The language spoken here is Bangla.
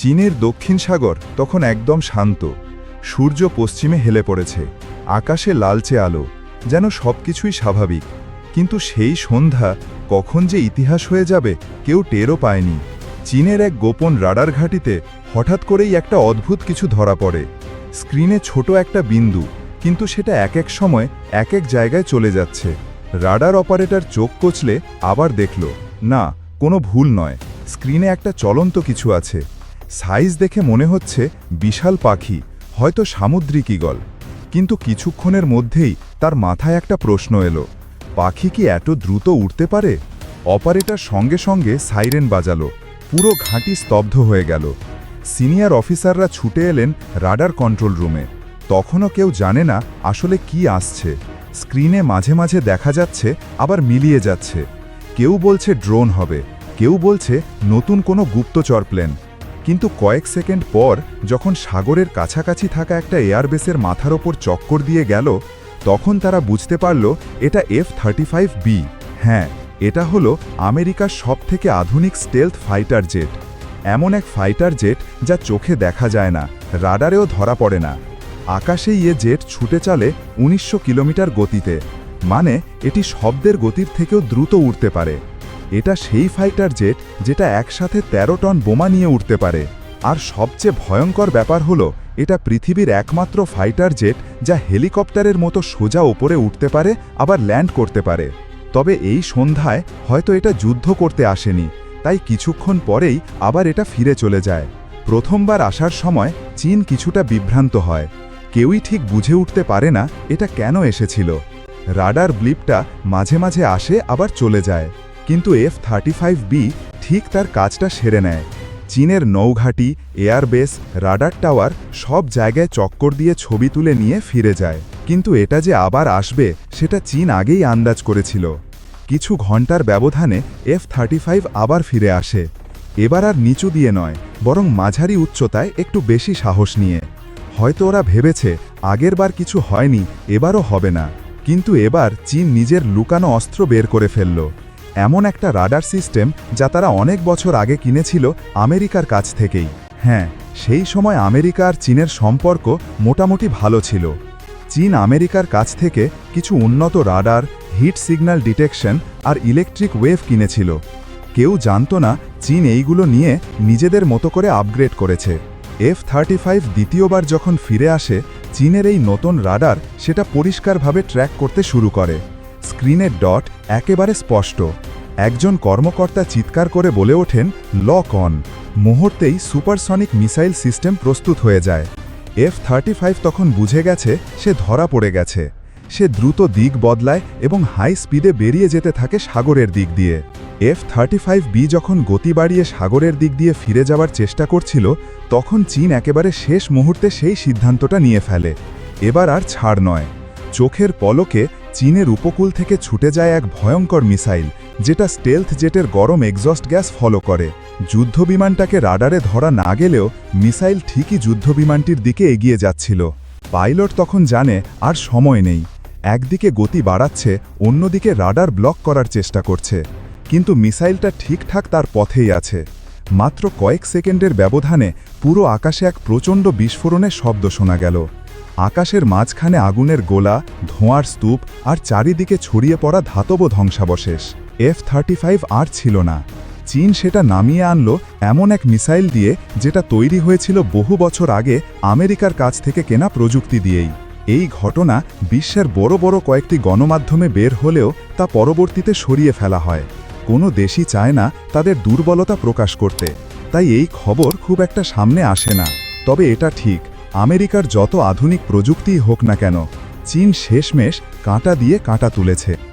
চীনের দক্ষিণ সাগর তখন একদম শান্ত। সূর্য পশ্চিমে হেলে পড়েছে। আকাশে লালচে আলো, যেন সবকিছুই স্বাভাবিক। কিন্তু সেই সন্ধ্যা কখন যে ইতিহাস হয়ে যাবে, কেউ টেরও পায়নি। চীনের এক গোপন রাডার ঘাঁটিতে হঠাৎ করেই একটা অদ্ভুত কিছু ধরা পড়ে। স্ক্রিনে ছোট একটা বিন্দু, কিন্তু সেটা এক এক সময় এক এক জায়গায় চলে যাচ্ছে। রাডার অপারেটর চোখ কচলে আবার দেখল, না, কোনো ভুল নয়। স্ক্রিনে একটা চলন্ত কিছু আছে। সাইজ দেখে মনে হচ্ছে বিশাল পাখি, হয়তো সামুদ্রিক ইগল কিন্তু কিছুক্ষণের মধ্যেই তার মাথায় একটা প্রশ্ন এলো, পাখি কি এত দ্রুত উঠতে পারে? অপারেটর সঙ্গে সঙ্গে সাইরেন বাজালো, পুরো ঘাঁটি স্তব্ধ হয়ে গেল। সিনিয়র অফিসাররা ছুটে এলেন রাডার কন্ট্রোল রুমে। তখনও কেউ জানে না আসলে কি আসছে। স্ক্রিনে মাঝে মাঝে দেখা যাচ্ছে, আবার মিলিয়ে যাচ্ছে। কেউ বলছে ড্রোন হবে, কেউ বলছে নতুন কোনো গুপ্তচর প্লেন। কিন্তু কয়েক সেকেন্ড পর যখন সাগরের কাছাকাছি থাকা একটা এয়ারবেসের মাথার ওপর চক্কর দিয়ে গেল, তখন তারা বুঝতে পারল এটা এফ থার্টি ফাইভ বি হ্যাঁ এটা হলো আমেরিকার সবথেকে আধুনিক স্টেলথ ফাইটার জেট এমন এক ফাইটার জেট যা চোখে দেখা যায় না, রাডারেও ধরা পড়ে না। আকাশে ইয়ে জেট ছুটে চলে উনিশশো কিলোমিটার গতিতে মানে এটি শব্দের গতির থেকেও দ্রুত উড়তে পারে। এটা সেই ফাইটার জেট যেটা একসাথে ১৩ টন বোমা নিয়ে উঠতে পারে। আর সবচেয়ে ভয়ঙ্কর ব্যাপার হলো, এটা পৃথিবীর একমাত্র ফাইটার জেট যা হেলিকপ্টারের মতো সোজা ওপরে উঠতে পারে, আবার ল্যান্ড করতে পারে। তবে এই সন্ধ্যায় হয়তো এটা যুদ্ধ করতে আসেনি, তাই কিছুক্ষণ পরেই আবার এটা ফিরে চলে যায়। প্রথমবার আসার সময় চীন কিছুটা বিভ্রান্ত হয়। কেউই ঠিক বুঝে উঠতে পারে না এটা কেন এসেছিল। রাডার ব্লিপটা মাঝে মাঝে আসে, আবার চলে যায়। কিন্তু এফ থার্টি ফাইভ বি ঠিক তার কাজটা সেরে নেয়। চীনের নৌঘাটি, এয়ারবেস, রাডার টাওয়ার সব জায়গায় চক্কর দিয়ে ছবি তুলে নিয়ে ফিরে যায়। কিন্তু এটা যে আবার আসবে, সেটা চীন আগেই আন্দাজ করেছিল। কিছু ঘণ্টার ব্যবধানে এফ থার্টি ফাইভ আবার ফিরে আসে। এবার আর নিচু দিয়ে নয়, বরং মাঝারি উচ্চতায় একটু বেশি সাহস নিয়ে। হয়তো ওরা ভেবেছে আগেরবার কিছু হয়নি, এবারও হবে না। কিন্তু এবার চীন নিজের লুকানো অস্ত্র বের করে ফেলল। এমন একটা রাডার সিস্টেম যা তারা অনেক বছর আগে কিনেছিল আমেরিকার কাছ থেকেই। হ্যাঁ সেই সময় আমেরিকা আর চীনের সম্পর্ক মোটামুটি ভালো ছিল। চীন আমেরিকার কাছ থেকে কিছু উন্নত রাডার, হিট সিগন্যাল ডিটেকশন আর ইলেকট্রিক ওয়েভ কিনেছিল। কেউ জানত না চীন এইগুলো নিয়ে নিজেদের মতো করে আপগ্রেড করেছে। এফ থার্টি ফাইভ দ্বিতীয়বার যখন ফিরে আসে, চীনের এই নতুন রাডার সেটা পরিষ্কারভাবে ট্র্যাক করতে শুরু করে। স্ক্রিনের ডট একেবারে স্পষ্ট। একজন কর্মকর্তা চিৎকার করে বলে ওঠেন, লক অন। মুহূর্তেই সুপারসনিক মিসাইল সিস্টেম প্রস্তুত হয়ে যায়। এফ থার্টি তখন বুঝে গেছে, সে ধরা পড়ে গেছে। সে দ্রুত দিক বদলায় এবং হাই স্পিডে বেরিয়ে যেতে থাকে সাগরের দিক দিয়ে। এফ থার্টি ফাইভ বি যখন গতি বাড়িয়ে সাগরের দিক দিয়ে ফিরে যাওয়ার চেষ্টা করছিল, তখন চীন একেবারে শেষ মুহূর্তে সেই সিদ্ধান্তটা নিয়ে ফেলে। এবার আর ছাড় নয়। চোখের পলকে চীনের উপকূল থেকে ছুটে যায় এক ভয়ঙ্কর মিসাইল, যেটা স্টেলথ জেটের গরম এক্সস্ট গ্যাস ফলো করে। যুদ্ধবিমানটাকে রাডারে ধরা না গেলেও মিসাইল ঠিকই যুদ্ধবিমানটির দিকে এগিয়ে যাচ্ছিল। পাইলট তখন জানে আর সময় নেই। একদিকে গতি বাড়াচ্ছে, অন্যদিকে রাডার ব্লক করার চেষ্টা করছে। কিন্তু মিসাইলটা ঠিকঠাক তার পথেই আছে। মাত্র কয়েক সেকেন্ডের ব্যবধানে পুরো আকাশে এক প্রচণ্ড বিস্ফোরণের শব্দ শোনা গেল। আকাশের মাঝখানে আগুনের গোলা, ধোঁয়ার স্তূপ আর চারিদিকে ছড়িয়ে পড়া ধাতব ধ্বংসাবশেষ। এফ থার্টি ফাইভ আর ছিল না। চীন সেটা নামিয়ে আনল এমন এক মিসাইল দিয়ে যেটা তৈরি হয়েছিল বহু বছর আগে আমেরিকার কাছ থেকে কেনা প্রযুক্তি দিয়েই। এই ঘটনা বিশ্বের বড় বড় কয়েকটি গণমাধ্যমে বের হলেও তা পরবর্তীতে সরিয়ে ফেলা হয়। কোনো দেশই চায় না তাদের দুর্বলতা প্রকাশ করতে। তাই এই খবর খুব একটা সামনে আসে না। তবে এটা ঠিক আমেরিকার যত আধুনিক প্রযুক্তিই হোক না কেন চীন শেষমেশ কাঁটা দিয়ে কাঁটা তুলেছে।